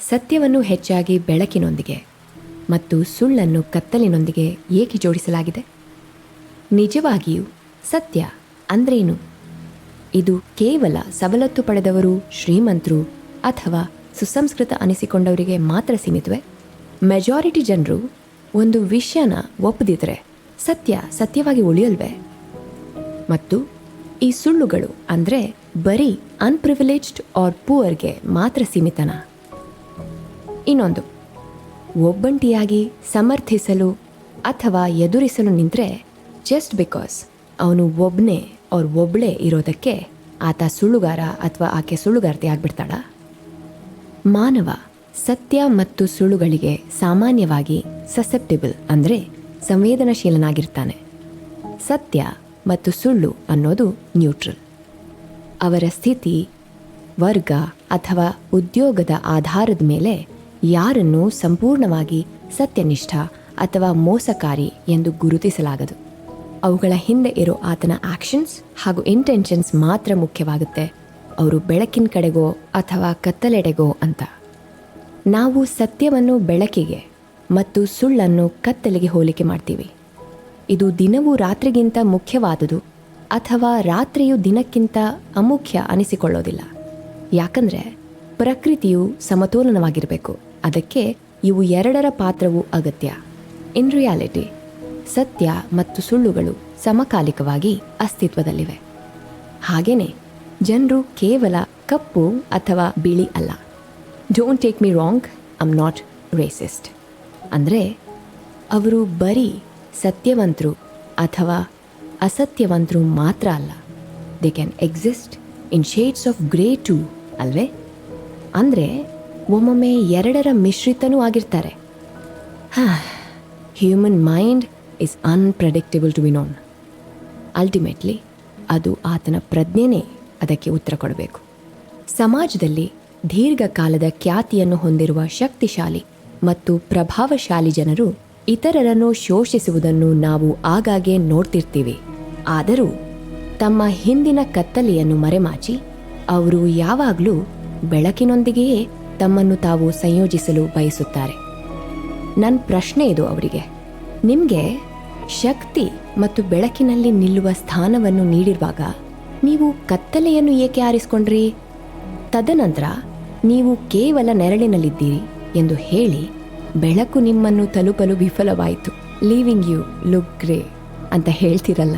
ಸತ್ಯವನ್ನು ಹೆಚ್ಚಾಗಿ ಬೆಳಕಿನೊಂದಿಗೆ ಮತ್ತು ಸುಳ್ಳನ್ನು ಕತ್ತಲಿನೊಂದಿಗೆ ಏಕೆ ಜೋಡಿಸಲಾಗಿದೆ? ನಿಜವಾಗಿಯೂ ಸತ್ಯ ಅಂದ್ರೇನು? ಇದು ಕೇವಲ ಸವಲತ್ತು ಪಡೆದವರು ಶ್ರೀಮಂತರು ಅಥವಾ ಸುಸಂಸ್ಕೃತ ಅನಿಸಿಕೊಂಡವರಿಗೆ ಮಾತ್ರ ಸೀಮಿತವೆ? ಮೆಜಾರಿಟಿ ಜನರು ಒಂದು ವಿಷಯನ ಒಪ್ಪದಿದ್ರೆ ಸತ್ಯ ಸತ್ಯವಾಗಿ ಉಳಿಯಲ್ವೇ? ಮತ್ತು ಈ ಸುಳ್ಳುಗಳು ಅಂದರೆ ಬರೀ ಅನ್ಪ್ರಿವಿಲೇಜ್ಡ್ ಆರ್ ಪೂವರ್ಗೆ ಮಾತ್ರ ಸೀಮಿತನ? ಇನ್ನೊಂದು. ಒಬ್ಬಂಟಿಯಾಗಿ ಸಮರ್ಥಿಸಲು ಅಥವಾ ಎದುರಿಸಲು ನಿಂತರೆ ಜಸ್ಟ್ ಬಿಕಾಸ್ ಅವನು ಒಬ್ಬನೇ ಅವ್ರ ಒಬ್ಬಳೇ ಇರೋದಕ್ಕೆ ಆತ ಸುಳ್ಳುಗಾರ ಅಥವಾ ಆಕೆ ಸುಳ್ಳುಗಾರತಿ ಆಗ್ಬಿಡ್ತಾಳ. ಮಾನವ ಸತ್ಯ ಮತ್ತು ಸುಳ್ಳುಗಳಿಗೆ ಸಾಮಾನ್ಯವಾಗಿ ಸಸೆಪ್ಟಿಬಲ್ ಅಂದರೆ ಸಂವೇದನಶೀಲನಾಗಿರ್ತಾನೆ. ಸತ್ಯ ಮತ್ತು ಸುಳ್ಳು ಅನ್ನೋದು ನ್ಯೂಟ್ರಲ್ ಅವರ ಸ್ಥಿತಿ, ವರ್ಗ ಅಥವಾ ಉದ್ಯೋಗದ ಆಧಾರದ ಮೇಲೆ ಯಾರನ್ನು ಸಂಪೂರ್ಣವಾಗಿ ಸತ್ಯನಿಷ್ಠ ಅಥವಾ ಮೋಸಕಾರಿ ಎಂದು ಗುರುತಿಸಲಾಗದು. ಅವುಗಳ ಹಿಂದೆ ಇರೋ ಆತನ ಆಕ್ಷನ್ಸ್ ಹಾಗೂ ಇಂಟೆನ್ಷನ್ಸ್ ಮಾತ್ರ ಮುಖ್ಯವಾಗುತ್ತೆ. ಅವರು ಬೆಳಕಿನ ಕಡೆಗೋ ಅಥವಾ ಕತ್ತಲೆಡೆಗೋ ಅಂತ. ನಾವು ಸತ್ಯವನ್ನು ಬೆಳಕಿಗೆ ಮತ್ತು ಸುಳ್ಳನ್ನು ಕತ್ತಲೆಗೆ ಹೋಲಿಕೆ ಮಾಡ್ತೀವಿ. ಇದು ದಿನವೂ ರಾತ್ರಿಗಿಂತ ಮುಖ್ಯವಾದುದು ಅಥವಾ ರಾತ್ರಿಯು ದಿನಕ್ಕಿಂತ ಅಮುಖ್ಯ ಅನಿಸಿಕೊಳ್ಳೋದಿಲ್ಲ. ಯಾಕಂದರೆ ಪ್ರಕೃತಿಯು ಸಮತೋಲನವಾಗಿರಬೇಕು. ಅದಕ್ಕೆ ಇವು ಎರಡರ ಪಾತ್ರವು ಅಗತ್ಯ. ಇನ್ ರಿಯಾಲಿಟಿ ಸತ್ಯ ಮತ್ತು ಸುಳ್ಳುಗಳು ಸಮಕಾಲಿಕವಾಗಿ ಅಸ್ತಿತ್ವದಲ್ಲಿವೆ. ಹಾಗೇನೆ, ಜನರು ಕೇವಲ ಕಪ್ಪು ಅಥವಾ ಬಿಳಿ ಅಲ್ಲ. Don't take me wrong I'm not racist ಅಂದರೆ, ಅವರು ಬರೀ ಸತ್ಯವಂತರು ಅಥವಾ ಅಸತ್ಯವಂತರು ಮಾತ್ರ ಅಲ್ಲ. They can exist in shades of grey too ಅಲ್ವೇ? ಅಂದರೆ ಒಮ್ಮೊಮ್ಮೆ ಎರಡರ ಮಿಶ್ರಿತನೂ ಆಗಿರ್ತಾರೆ. Human mind is unpredictable to be known ultimately ಅದು ಆತನ ಪ್ರಜ್ಞೆನೇ ಅದಕ್ಕೆ ಉತ್ತರ ಕೊಡಬೇಕು. ಸಮಾಜದಲ್ಲಿ ದೀರ್ಘಕಾಲದ ಖ್ಯಾತಿಯನ್ನು ಹೊಂದಿರುವ ಶಕ್ತಿಶಾಲಿ ಮತ್ತು ಪ್ರಭಾವಶಾಲಿ ಜನರು ಇತರರನ್ನು ಶೋಷಿಸುವುದನ್ನು ನಾವು ಆಗಾಗ್ಗೆ ನೋಡ್ತಿರ್ತೀವಿ. ಆದರೂ ತಮ್ಮ ಹಿಂದಿನ ಕತ್ತಲೆಯನ್ನು ಮರೆಮಾಚಿ, ಅವರು ಯಾವಾಗಲೂ ಬೆಳಕಿನೊಂದಿಗೆಯೇ ತಮ್ಮನ್ನು ತಾವು ಸಂಯೋಜಿಸಲು ಬಯಸುತ್ತಾರೆ. ನನ್ನ ಪ್ರಶ್ನೆ ಇದು ಅವರಿಗೆ. ನಿಮಗೆ ಶಕ್ತಿ ಮತ್ತು ಬೆಳಕಿನಲ್ಲಿ ನಿಲ್ಲುವ ಸ್ಥಾನವನ್ನು ನೀಡಿರುವಾಗ ನೀವು ಕತ್ತಲೆಯನ್ನು ಏಕೆ ಆರಿಸಿಕೊಂಡ್ರಿ? ತದನಂತರ ನೀವು ಕೇವಲ ನೆರಳಿನಲ್ಲಿದ್ದೀರಿ ಎಂದು ಹೇಳಿ ಬೆಳಕು ನಿಮ್ಮನ್ನು ತಲುಪಲು ವಿಫಲವಾಯಿತು. ಲೀವಿಂಗ್ ಯು ಲುಕ್ ಗ್ರೇ ಅಂತ ಹೇಳ್ತಿರಲ್ಲ.